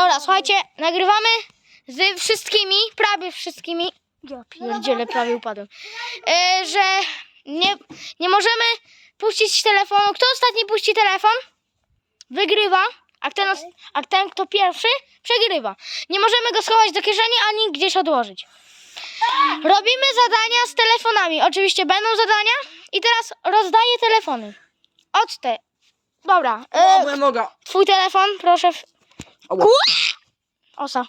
Dobra, słuchajcie, nagrywamy z wszystkimi, prawie wszystkimi. Ja pierdzielę, prawie upadłem. E, że nie, nie możemy puścić telefonu. Kto ostatni puści telefon, wygrywa, a ten, a ten kto pierwszy, przegrywa. Nie możemy go schować do kieszeni ani gdzieś odłożyć. Robimy zadania z telefonami. Oczywiście będą zadania i teraz rozdaję telefony. Od te. Dobra. E, twój telefon, proszę. Ała. Osa.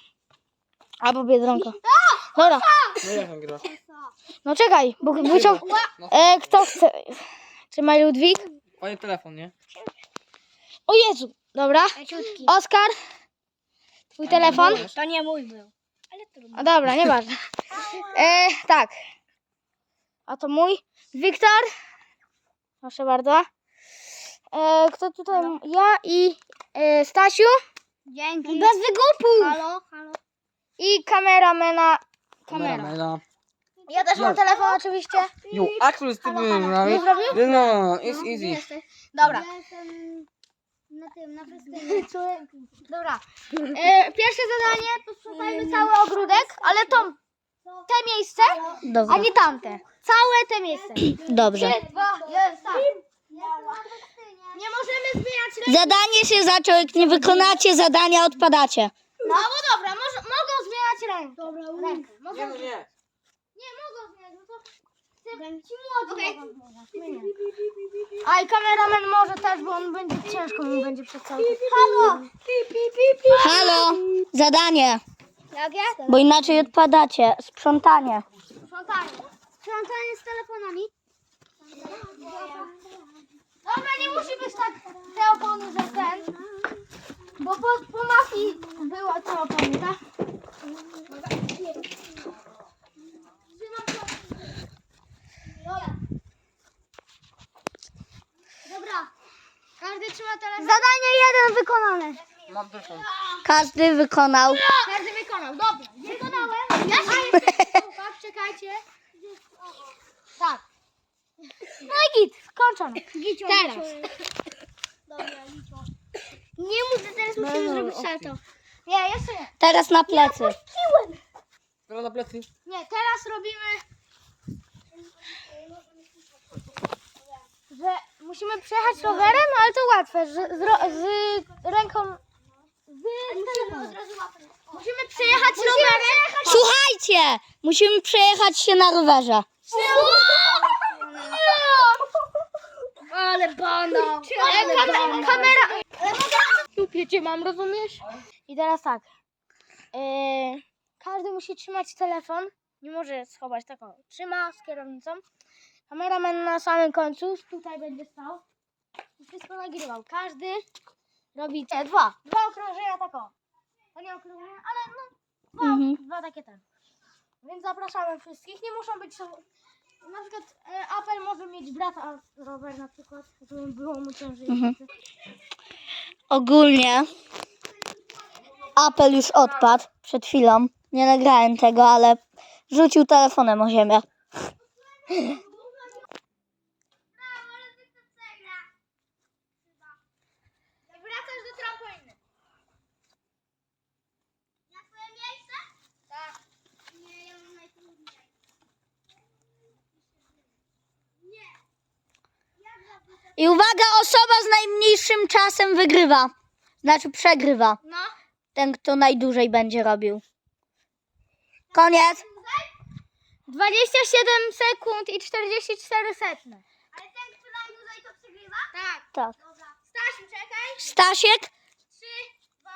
Albo biedronka. Dobra. No jak gra? No czekaj, bo wyciąg... E, kto chce? Trzymaj Ludwik. Fajny telefon, nie? O Jezu. Dobra. Oskar. Twój telefon. To nie mój był. Ale trudno. A dobra, nieważne. E, tak. A to mój. Wiktor. Proszę bardzo. E, kto tutaj? Ja i e, Stasiu. Dzięki. Bez wygupów. Halo, halo. I kameramena. Kamera. Kamera. Ja też mam telefon oczywiście. Jo, Axel, ty Nie wygrałeś? zrobił? No, it's easy. Dobra. Ja jestem na tym, na festynie. Dobra. E, pierwsze zadanie to sprzątajmy cały ogródek, ale to te miejsce, a nie tamte. Całe te miejsce. Dobrze. Trzy, dwa, jeden, start. Jestem na festynie. Nie możemy zmieniać ręki. Zadanie się zaczął, jak nie wykonacie zadania, odpadacie. No bo dobra, może, mogą zmieniać rękę. Dobra, Rękę. Mogą, Nie, no nie. nie, mogą zmieniać, no to ty, ci my nie. A i kameramen może też, bo on będzie ciężko mu będzie przez cały czas. Halo! Halo, zadanie, Jak ja? bo inaczej odpadacie. Sprzątanie. Sprzątanie. Sprzątanie z telefonami. Dobra, nie musi być tak te opony, że ten. Bo po, po mafii była te opony, tak? Dobra. Dobra. Każdy trzyma telefon. Zadanie jeden wykonane. Mam. Każdy wykonał. Każdy wykonał. Dobra. Wykonałem. Ja się czekajcie. Tak. No i git. Skończone. Teraz. Dobra, liczę. Nie że teraz musimy No, zrobić okej. salto. Nie, jeszcze nie. Teraz na plecy. Teraz na plecy. Nie, teraz robimy... Że musimy przejechać rowerem, ale to łatwe. Że z, ro- z ręką... Z telefonem. Musimy przejechać rowerem. Słuchajcie, musimy przejechać się na rowerze. Ale banda. Ale kamera. kamera. Dupie cię mam, rozumiesz? I teraz tak. E, każdy musi trzymać telefon. Nie może schować taką. Trzyma z kierownicą. Kameraman na samym końcu. Tutaj będzie stał. I wszystko nagrywał. Każdy robi te dwa. Dwa okrążenia taką. To nie okrążenia, ale no. Dwa, Mhm. dwa takie ten. Więc zapraszamy wszystkich. Nie muszą być. Na przykład e, apel może mieć brata rower na przykład, żeby było mu ciężej. Mhm. Ogólnie apel już odpadł przed chwilą. Nie nagrałem tego, ale rzucił telefonem o ziemię. Wracasz do trampoliny. Na swoje miejsce? Tak. Nie, ja mam najtrudniej. I uwaga, osoba z najmniejszym czasem wygrywa. Znaczy przegrywa. No. Ten, kto najdłużej będzie robił. Koniec. 27 sekund i 44 setne. Ale ten, kto najdłużej to przegrywa? Tak. Tak. Dobra. Stasiu, czekaj. Stasiek, 3, 2,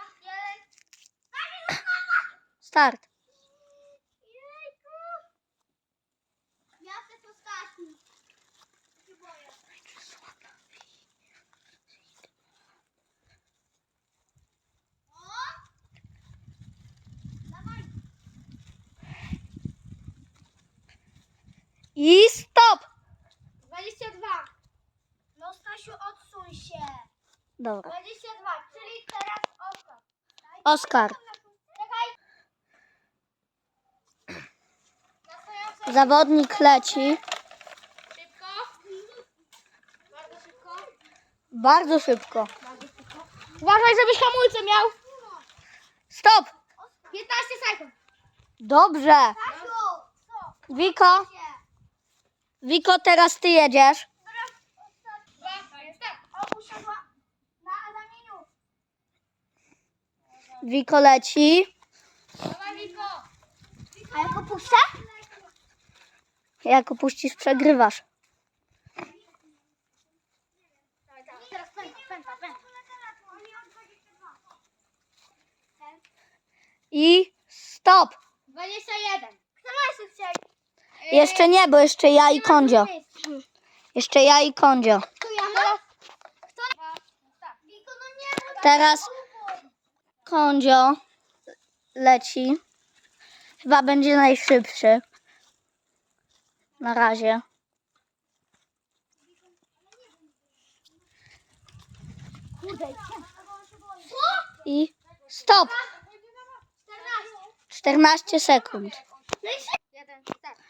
1. start. Jejku. Ja chcę to Stasiu. Się boję. O! Dawaj. I stop. 22. No Stasiu, odsuń się. Dobra. 22, czyli teraz Oskar. Oskar. Zawodnik leci. Szybko. Bardzo szybko. Bardzo szybko. Uważaj, żebyś hamulce miał. Stop! 15 sekund. Dobrze. Wiko, Wiko, teraz ty jedziesz. Wiko leci. A jak opuszczę? Jak opuścisz, przegrywasz. I stop. 21. Kto ma się chciał? Jeszcze nie, bo jeszcze ja i Kondzio. Jeszcze ja i Kondzio. Teraz Kondzio leci. Chyba będzie najszybszy. Na razie. I stop. 14. 14 sekund. Jeden, tak.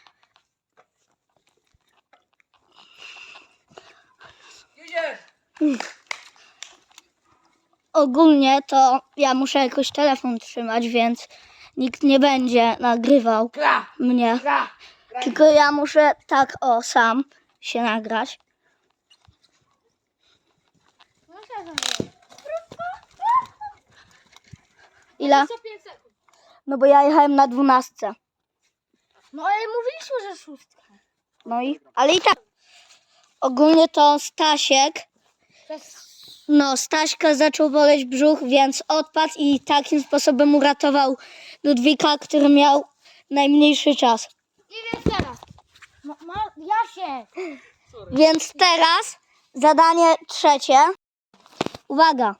Ogólnie to ja muszę jakoś telefon trzymać, więc nikt nie będzie nagrywał Gra! mnie. Gra! Tylko ja muszę tak o sam się nagrać. Ile? 25 sekund. No bo ja jechałem na dwunastce. No ale mówiliśmy, że szóstka. No i, ale i tak. Ogólnie to Stasiek, no Staśka zaczął boleć brzuch, więc odpadł i takim sposobem uratował Ludwika, który miał najmniejszy czas. I więc teraz. Ma, Jasiek. Więc teraz zadanie trzecie. Uwaga.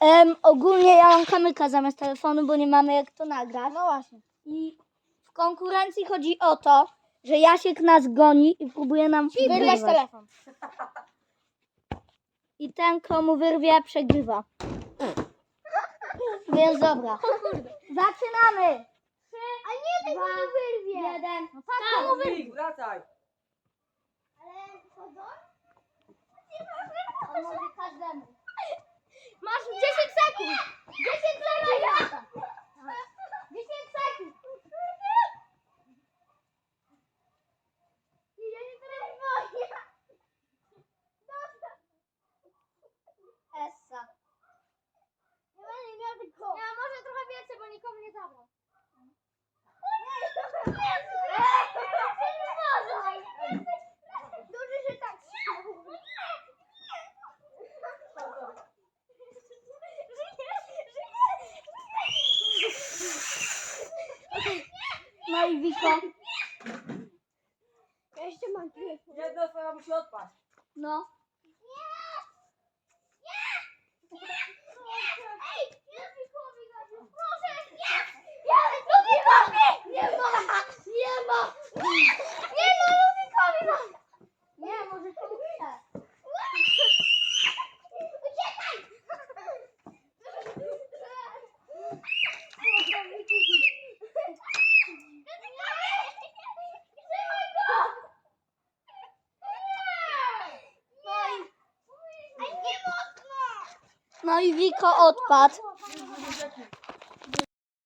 Em, ogólnie ja mam kamyka zamiast telefonu, bo nie mamy jak to nagrać. No właśnie. I w konkurencji chodzi o to, że Jasiek nas goni i próbuje nam Wyrwać telefon. I ten, komu wyrwie, przegrywa. Więc dobra. Zaczynamy. A nie, tego nie wyrwie. Jeden. No tak, komu wyrwie. Wik, wracaj! Ale to? On może każdemu. Masz 10 sekund. 10 sekund. 10 sekund. Ja się teraz boję. Essa. Ja będę miał tylko... Ja może trochę więcej, bo nikomu nie zabrał. Duży, że tak. No i Wiko. Ja jeszcze mam telefon. Jedna osoba musi odpaść. No. Ej, Ludwikowi chodzi. Proszę, nie! Ja, Ludwikowi! Nie ma! Nie ma! Nie ma Ludwikowi! No. Nie, może to chwilę. Uciekaj! Trzymaj go! Ej, nie mocno! No i Wiko odpadł.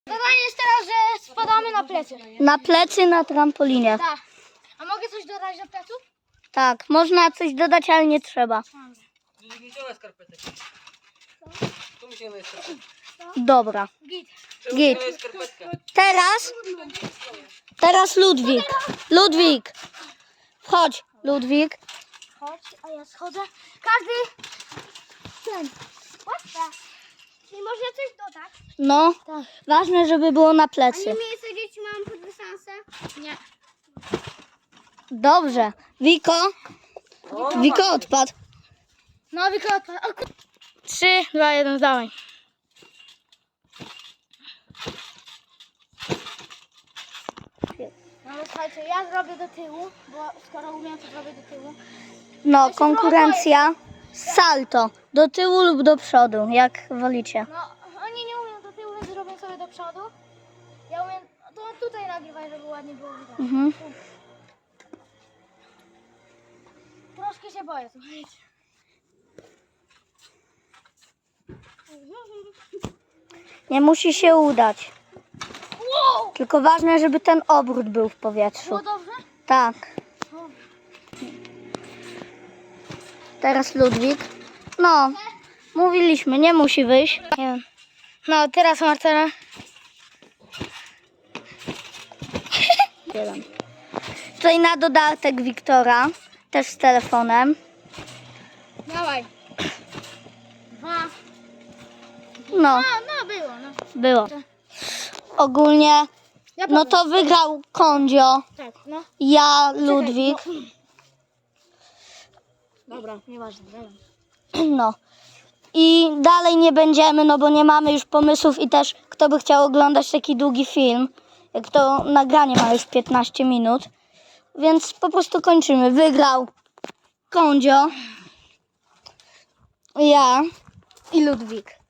Zadanie jest teraz, że spadamy na plecy. Na plecy na trampolinie. Tak. A mogę coś dodać do pleców? Tak, można coś dodać, ale nie trzeba. Nie skarpetek. Tu mi skarpetkę. Dobra. Git. Teraz, teraz Ludwik. Ludwik. Chodź, Ludwik. Chodź, a ja schodzę. Każdy ten. Łatwe. Czyli można coś dodać? No, ważne, żeby było na A plecy. nie miejsce dzieci mam podwysanse? Nie. Dobrze. Wiko, Wiko odpadł. No, wykopę. O, ku- 3, 2, 1, dawaj. No, słuchajcie, ja zrobię do tyłu, bo skoro umiem, to zrobię do tyłu. No, konkurencja. Salto. Do tyłu lub do przodu, jak wolicie. No, oni nie umieją do tyłu, więc zrobię sobie do przodu. Ja umiem, to tutaj nagrywaj, żeby ładnie było widać. Mhm. Troszkę się boję, słuchajcie. Nie musi się udać. Tylko ważne, żeby ten obrót był w powietrzu. Było dobrze? Tak. Teraz Ludwik. No, mówiliśmy, nie musi wyjść. Nie wiem. No, teraz Marcela. Jeden. Tutaj na dodatek Wiktora, też z telefonem. Dawaj. Dwa. No, A, no było, no. było. Ogólnie, no to wygrał Kondzio, Tak, no. ja, Ludwik. Dobra, nieważne. No. I dalej nie będziemy, no bo nie mamy już pomysłów i też kto by chciał oglądać taki długi film, jak to nagranie ma już 15 minut. Więc po prostu kończymy. Wygrał Kondzio, ja i Ludwik.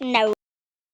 No.